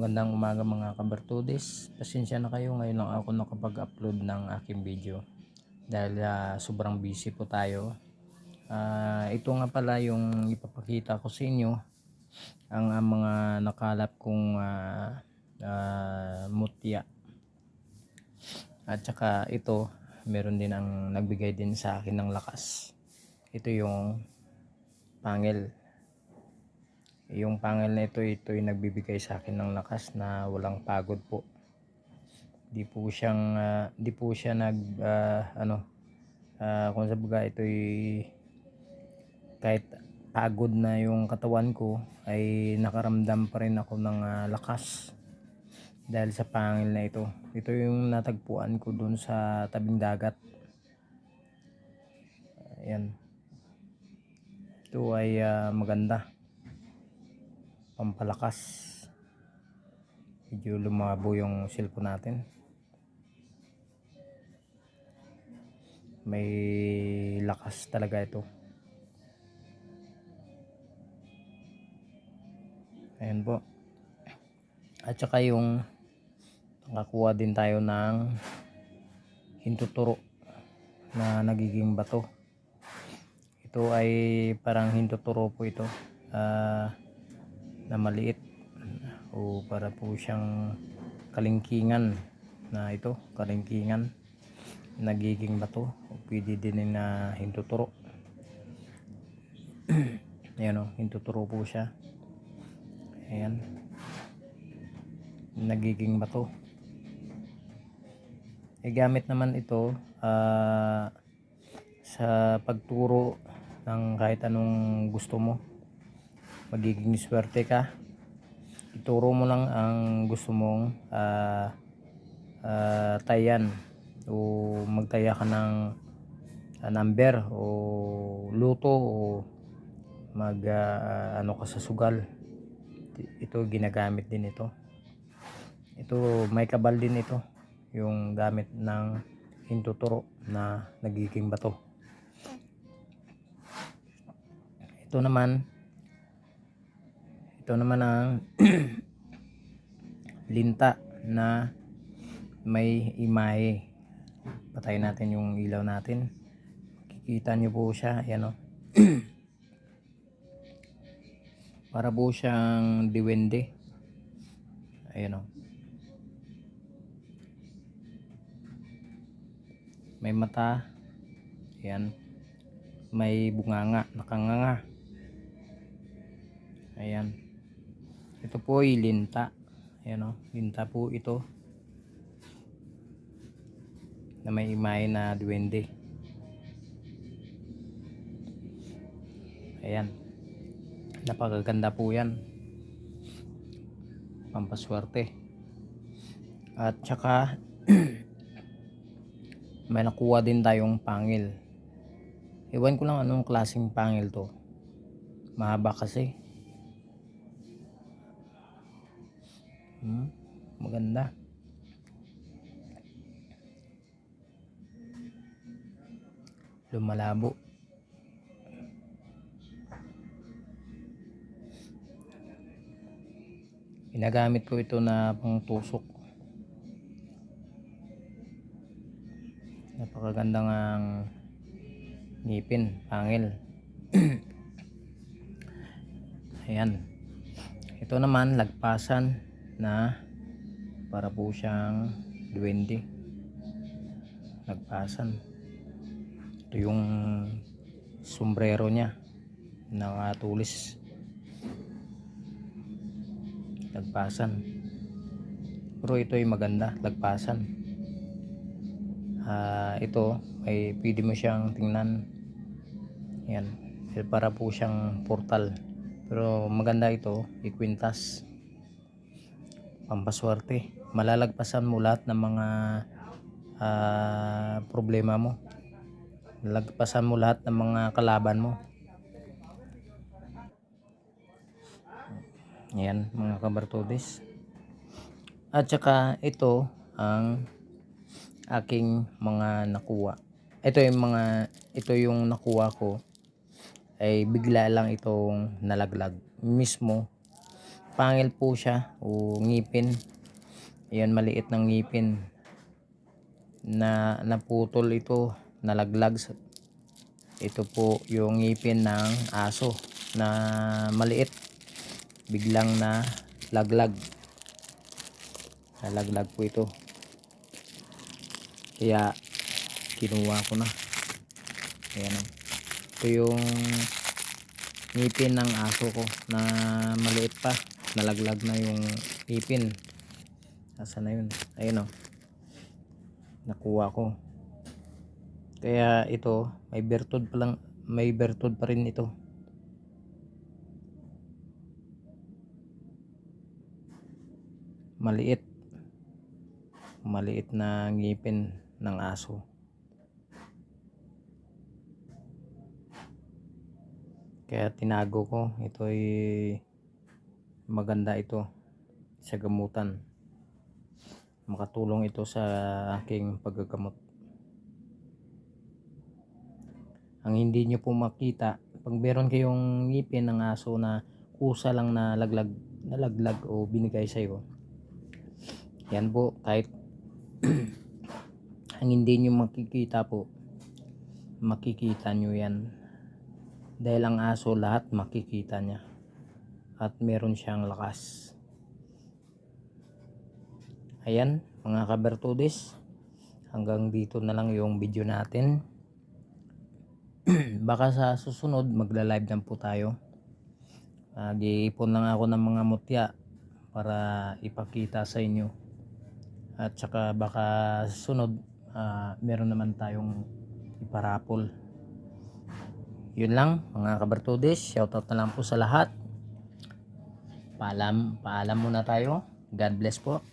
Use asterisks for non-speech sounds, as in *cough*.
Magandang umaga mga kabartudes. Pasensya na kayo ngayon lang ako nakapag-upload ng aking video. Dahil ah, sobrang busy po tayo. Ah, ito nga pala yung ipapakita ko sa inyo. Ang ah, mga nakalap kong ah, ah, mutya. At saka ito, meron din ang nagbigay din sa akin ng lakas. Ito yung pangil yung pangil na ito ito yung nagbibigay sa akin ng lakas na walang pagod po. Di po siyang ah, di po siya nag ah, ano ah, kung sa baga ito kahit pagod na yung katawan ko ay nakaramdam pa rin ako ng ah, lakas dahil sa pangil na ito. Ito yung natagpuan ko dun sa tabing dagat. Ayan. Ito ay ah, maganda pampalakas. Medyo lumabo yung cellphone natin. May lakas talaga ito. Ayan po. At saka yung nakakuha din tayo ng hintuturo na nagiging bato. Ito ay parang hintuturo po ito. Ah na maliit o para po siyang kalingkingan na ito kalingkingan nagiging bato o pwede din na hintuturo. *clears throat* Ayan o hintuturo po siya. Ayan. Nagiging bato. E gamit naman ito ah, sa pagturo ng kahit anong gusto mo magiging swerte ka. Ituro mo lang ang gusto mong ah, ah, tayan o magtaya ka ng ah, number o luto o mag ah, ano ka sa sugal. Ito ginagamit din ito. Ito may kabal din ito yung gamit ng hintuturo na nagiging bato. Ito naman ito naman ang *clears throat* linta na may imahe. Patayin natin yung ilaw natin. Kikita nyo po siya. Yan o *clears throat* para po siyang diwende. Ayan o may mata. Ayan. May bunganga. Nakanganga. Ayan ito po ay linta. Ayan o linta po ito. Na may imahe na duwende. Ayan. Napakaganda po yan. Pampaswerte. At saka *clears throat* may nakuha din tayong pangil. Ewan ko lang anong klaseng pangil to. Mahaba kasi Hmm, maganda. Lumalabo. Ginagamit ko ito na pangtusok. Napakaganda ng ngipin, pangil. *clears throat* Ayan. Ito naman, lagpasan na para po siyang duwende. Nagpasan ito yung sombrero niya nakatulis. Lagpasan pero ito ay maganda lagpasan Ah, ito ay pwede mo siyang tingnan. Yan. Para po siyang portal. Pero maganda ito ikwintas pampaswerte. Malalagpasan mo lahat ng mga ah, problema mo. Lalagpasan mo lahat ng mga kalaban mo. Yan mga kabartodis at saka ito ang aking mga nakuha. Ito yung mga ito yung nakuha ko. Ay bigla lang itong nalaglag. Mismo pangil po siya. O ngipin. Ayan maliit ng ngipin. Na naputol ito. Nalaglag ito po yung ngipin ng aso na maliit. Biglang na laglag. Nalaglag po ito. Kaya kinuha ko na. Ayan. Ito yung ngipin ng aso ko na maliit pa nalaglag na yung ngipin asa na yun? Ayun o nakuha ko. Kaya ito may bertod pa lang may bertod pa rin ito. Maliit. Maliit na ngipin ng aso. Kaya tinago ko. Ito ay maganda ito sa gamutan. Makatulong ito sa aking paggagamot. Ang hindi nyo po makita pag meron kayong ngipin ng aso na kusa lang na laglag nalaglag o binigay sa'yo yan po kahit *clears throat* ang hindi nyo makikita po makikita nyo yan. Dahil ang aso lahat makikita niya at meron siyang lakas. Ayan mga kabertudes hanggang dito na lang yung video natin. *clears throat* Baka sa susunod magla live lang po tayo. Nag-iipon lang ako ng mga mutya para ipakita sa inyo. At saka baka sa sunod ah, meron naman tayong iparapol. Yun lang mga kabertudes shoutout na lang po sa lahat paalam paalam muna tayo. God bless po